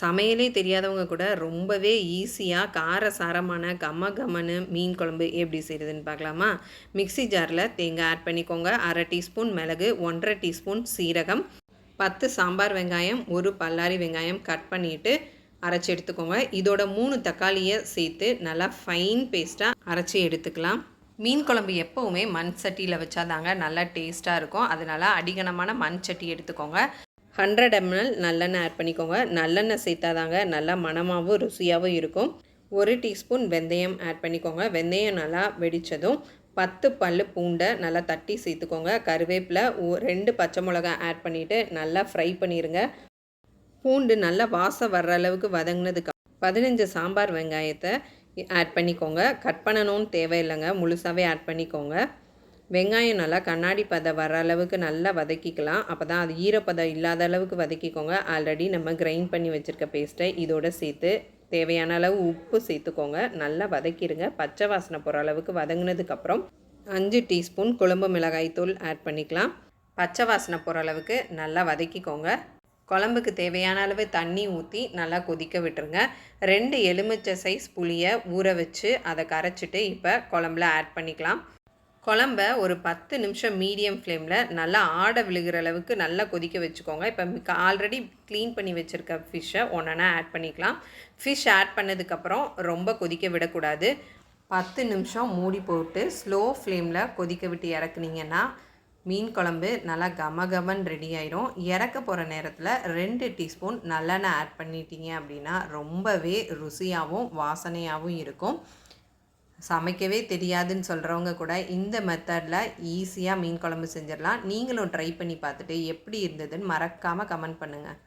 சமையலே தெரியாதவங்க கூட ரொம்பவே ஈஸியாக கார சாரமான கம கமனு மீன் குழம்பு எப்படி செய்கிறதுன்னு பார்க்கலாமா? மிக்ஸி ஜாரில் தேங்காய் ஆட் பண்ணிக்கோங்க. அரை டீஸ்பூன் மிளகு ஒன்றரை டீஸ்பூன் சீரகம் பத்து சாம்பார் வெங்காயம் ஒரு பல்லாரி வெங்காயம் கட் பண்ணிவிட்டு அரைச்சி எடுத்துக்கோங்க. இதோட மூணு தக்காளியை சேர்த்து நல்லா ஃபைன் பேஸ்ட்டாக அரைச்சி எடுத்துக்கலாம். மீன் குழம்பு எப்போவுமே மண் சட்டியில் வச்சாதாங்க நல்லா டேஸ்ட்டாக இருக்கும். அதனால் அடிகனமான மண் சட்டி எடுத்துக்கோங்க. ஹண்ட்ரட் எம்எல் நல்லெண்ணெய் ஆட் பண்ணிக்கோங்க. நல்லெண்ணெய் சேர்த்தாதாங்க நல்லா மணமாகவும் ருசியாகவும் இருக்கும். ஒரு டீஸ்பூன் வெந்தயம் ஆட் பண்ணிக்கோங்க. வெந்தயம் நல்லா வெடித்ததும் பத்து பல் பூண்டை நல்லா தட்டி சேர்த்துக்கோங்க. கருவேப்பிலை ரெண்டு பச்சை மிளகாய் ஆட் பண்ணிவிட்டு நல்லா ஃப்ரை பண்ணிடுங்க பூண்டு நல்லா வாசம் வர்ற அளவுக்கு வதங்கினதுக்கு பதினஞ்சு சாம்பார் வெங்காயத்தை ஆட் பண்ணிக்கோங்க. கட் பண்ணணும்னு தேவையில்லைங்க. முழுசாகவே ஆட் பண்ணிக்கோங்க. வெங்காயம் நல்லா கண்ணாடி பதம் வர அளவுக்கு நல்லா வதக்கிக்கலாம். அப்போ தான் அது ஈரப்பதம் இல்லாத அளவுக்கு வதக்கிக்கோங்க. ஆல்ரெடி நம்ம கிரைண்ட் பண்ணி வச்சுருக்க பேஸ்ட்டை இதோட சேர்த்து தேவையான அளவு உப்பு சேர்த்துக்கோங்க. நல்லா வதக்கிடுங்க பச்சை வாசனை போகிற அளவுக்கு வதங்கினதுக்கப்புறம் அஞ்சு டீஸ்பூன் குழம்பு மிளகாய் தூள் ஆட் பண்ணிக்கலாம். பச்சை வாசனை போகிற அளவுக்கு நல்லா வதக்கிக்கோங்க. குழம்புக்கு தேவையான அளவு தண்ணி ஊற்றி நல்லா கொதிக்க விட்டுருங்க. ரெண்டு எலுமிச்சை சைஸ் புளியை ஊற வச்சு அதை கரைச்சிட்டு இப்போ குழம்புல ஆட் பண்ணிக்கலாம். குழம்ப ஒரு பத்து நிமிஷம் மீடியம் ஃப்ளேமில் நல்லா ஆட விழுகிற அளவுக்கு நல்லா கொதிக்க வச்சுக்கோங்க. இப்போ ஆல்ரெடி க்ளீன் பண்ணி வச்சுருக்க ஃபிஷ்ஷை ஒன்றா ஆட் பண்ணிக்கலாம். ஃபிஷ் ஆட் பண்ணதுக்கப்புறம் ரொம்ப கொதிக்க விடக்கூடாது. பத்து நிமிஷம் மூடி போட்டு ஸ்லோ ஃப்ளேமில் கொதிக்க விட்டு இறக்குனீங்கன்னா மீன் குழம்பு நல்லா கம கமன் ரெடி ஆயிரும். இறக்க போகிற நேரத்தில் ரெண்டு டீஸ்பூன் நல்லெண்ணெய் ஆட் பண்ணிட்டீங்க அப்படின்னா ரொம்பவே ருசியாகவும் வாசனையாகவும் இருக்கும். சமைக்கவே தெரியாதுன்னு சொல்கிறவங்க கூட இந்த மெத்தடில் ஈஸியாக மீன் குழம்பு செஞ்சிடலாம். நீங்களும் ட்ரை பண்ணி பார்த்துட்டு எப்படி இருந்ததுன்னு மறக்காமல் கமெண்ட் பண்ணுங்கள்